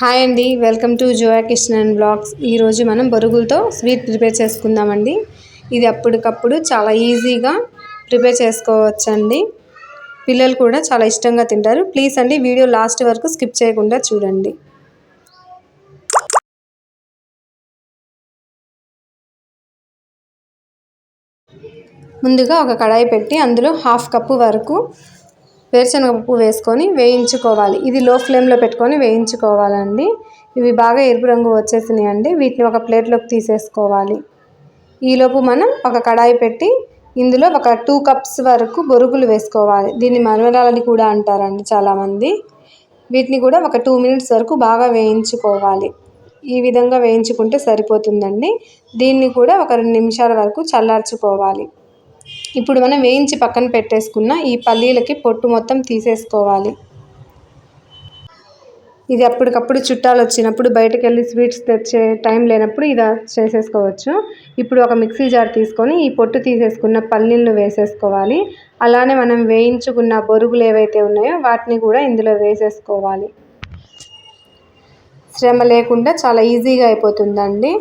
Hi అండి welcome to Zoya Kishan blogs. ఈరోజు మనం బొరుగులతో స్వీట్ ప్రిపేర్ చేసుకుందామండి. ఇది అప్పటికప్పుడు చాలా ఈజీగా ప్రిపేర్ చేసుకోవచ్చండి. పిల్లలు కూడా చాలా ఇష్టంగా తింటారు. ప్లీజ్ అండి వీడియో లాస్ట్ వరకు స్కిప్ చేయకుండా చూడండి. ముందుగా ఒక కడాయి పెట్టి అందులో హాఫ్ కప్పు వరకు వేరుశనగపప్పు వేసుకొని వేయించుకోవాలి. ఇది లో ఫ్లేమ్లో పెట్టుకొని వేయించుకోవాలండి. ఇవి బాగా ఎరుపు రంగు వచ్చేసినాయండి. వీటిని ఒక ప్లేట్లోకి తీసేసుకోవాలి. ఈలోపు మనం ఒక కడాయి పెట్టి ఇందులో ఒక టూ కప్స్ వరకు బొరుగులు వేసుకోవాలి. దీన్ని మరమరాలని కూడా అంటారండి చాలామంది. వీటిని కూడా ఒక టూ మినిట్స్ వరకు బాగా వేయించుకోవాలి. ఈ విధంగా వేయించుకుంటే సరిపోతుందండి. దీన్ని కూడా ఒక రెండు నిమిషాల వరకు చల్లార్చుకోవాలి. ఇప్పుడు మనం వేయించి పక్కన పెట్టేసుకున్న ఈ పల్లీలకి పొట్టు మొత్తం తీసేసుకోవాలి. ఇది అప్పటికప్పుడు చుట్టాలు వచ్చినప్పుడు బయటకు వెళ్ళి స్వీట్స్ తెచ్చే టైం లేనప్పుడు ఇది చేసేసుకోవచ్చు. ఇప్పుడు ఒక మిక్సీ జార్ తీసుకొని ఈ పొట్టు తీసేసుకున్న పల్లీలను వేసేసుకోవాలి. అలానే మనం వేయించుకున్న బొరుగులు ఏవైతే ఉన్నాయో వాటిని కూడా ఇందులో వేసేసుకోవాలి. శ్రమ లేకుండా చాలా ఈజీగా అయిపోతుందండి.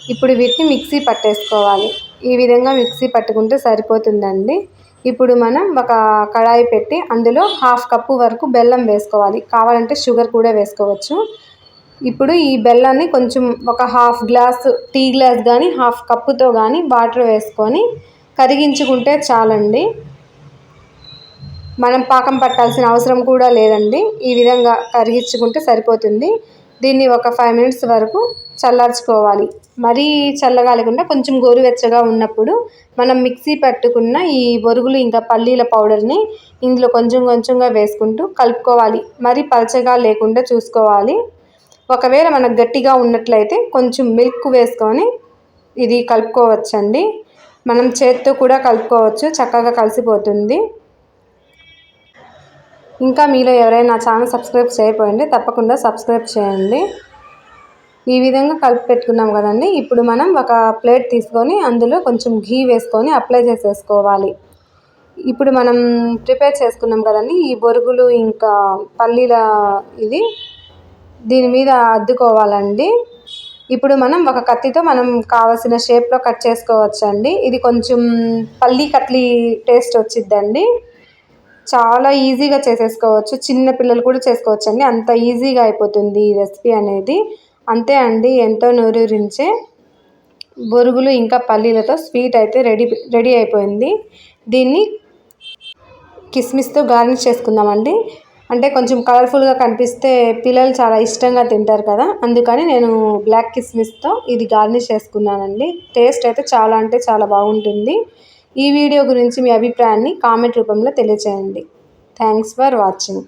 ఇప్పుడు వీటిని మిక్సీ పట్టేసుకోవాలి. ఈ విధంగా మిక్సీ పట్టుకుంటే సరిపోతుందండి. ఇప్పుడు మనం ఒక కడాయి పెట్టి అందులో హాఫ్ కప్పు వరకు బెల్లం వేసుకోవాలి. కావాలంటే షుగర్ కూడా వేసుకోవచ్చు. ఇప్పుడు ఈ బెల్లాన్ని కొంచెం ఒక హాఫ్ గ్లాస్ టీ గ్లాస్ కానీ హాఫ్ కప్పుతో కానీ వాటర్ వేసుకొని కరిగించుకుంటే చాలండి. మనం పాకం పట్టాల్సిన అవసరం కూడా లేదండి. ఈ విధంగా కరిగించుకుంటే సరిపోతుంది. దీన్ని ఒక ఫైవ్ మినిట్స్ వరకు చల్లార్చుకోవాలి. మరీ చల్లగా లేకుండా కొంచెం గోరువెచ్చగా ఉన్నప్పుడు మనం మిక్సీ పట్టుకున్న ఈ బొరుగులు ఇంకా పల్లీల పౌడర్ని ఇందులో కొంచెం కొంచెంగా వేసుకుంటూ కలుపుకోవాలి. మరీ పలచగా లేకుండా చూసుకోవాలి. ఒకవేళ మనకు గట్టిగా ఉన్నట్లయితే కొంచెం మిల్క్ వేసుకొని ఇది కలుపుకోవచ్చండి. మనం చేత్తో కూడా కలుపుకోవచ్చు చక్కగా కలిసిపోతుంది. ఇంకా మీలో ఎవరైనా నా ఛానల్ సబ్స్క్రైబ్ చేయకపోయింది తప్పకుండా సబ్స్క్రైబ్ చేయండి. ఈ విధంగా కలిపి పెట్టుకున్నాం కదండి. ఇప్పుడు మనం ఒక ప్లేట్ తీసుకొని అందులో కొంచెం ఘీ వేసుకొని అప్లై చేసేసుకోవాలి. ఇప్పుడు మనం ప్రిపేర్ చేసుకున్నాం కదండి. ఈ బొరుగులు ఇంకా పల్లీల ఇది దీని మీద అద్దుకోవాలండి. ఇప్పుడు మనం ఒక కత్తితో మనం కావాల్సిన షేప్లో కట్ చేసుకోవచ్చండి. ఇది కొంచెం పల్లీ కట్లీ టేస్ట్ వచ్చిద్దండి. చాలా ఈజీగా చేసేసుకోవచ్చు. చిన్న పిల్లలు కూడా చేసుకోవచ్చు అండి అంత ఈజీగా అయిపోతుంది ఈ రెసిపీ అనేది. అంతే అండి ఎంతో నూరూరించే బొరుగులు ఇంకా పల్లీలతో స్వీట్ అయితే రెడీ రెడీ అయిపోయింది. దీన్ని కిస్మిస్తో గార్నిష్ చేసుకుందామండి. అంటే కొంచెం కలర్ఫుల్గా కనిపిస్తే పిల్లలు చాలా ఇష్టంగా తింటారు కదా. అందుకని నేను బ్లాక్ కిస్మిస్తో ఇది గార్నిష్ చేసుకున్నానండి. టేస్ట్ అయితే చాలా అంటే చాలా బాగుంటుంది. ఈ వీడియో గురించి మీ అభిప్రాయాన్ని కామెంట్ రూపంలో తెలియచేయండి. Thanks for watching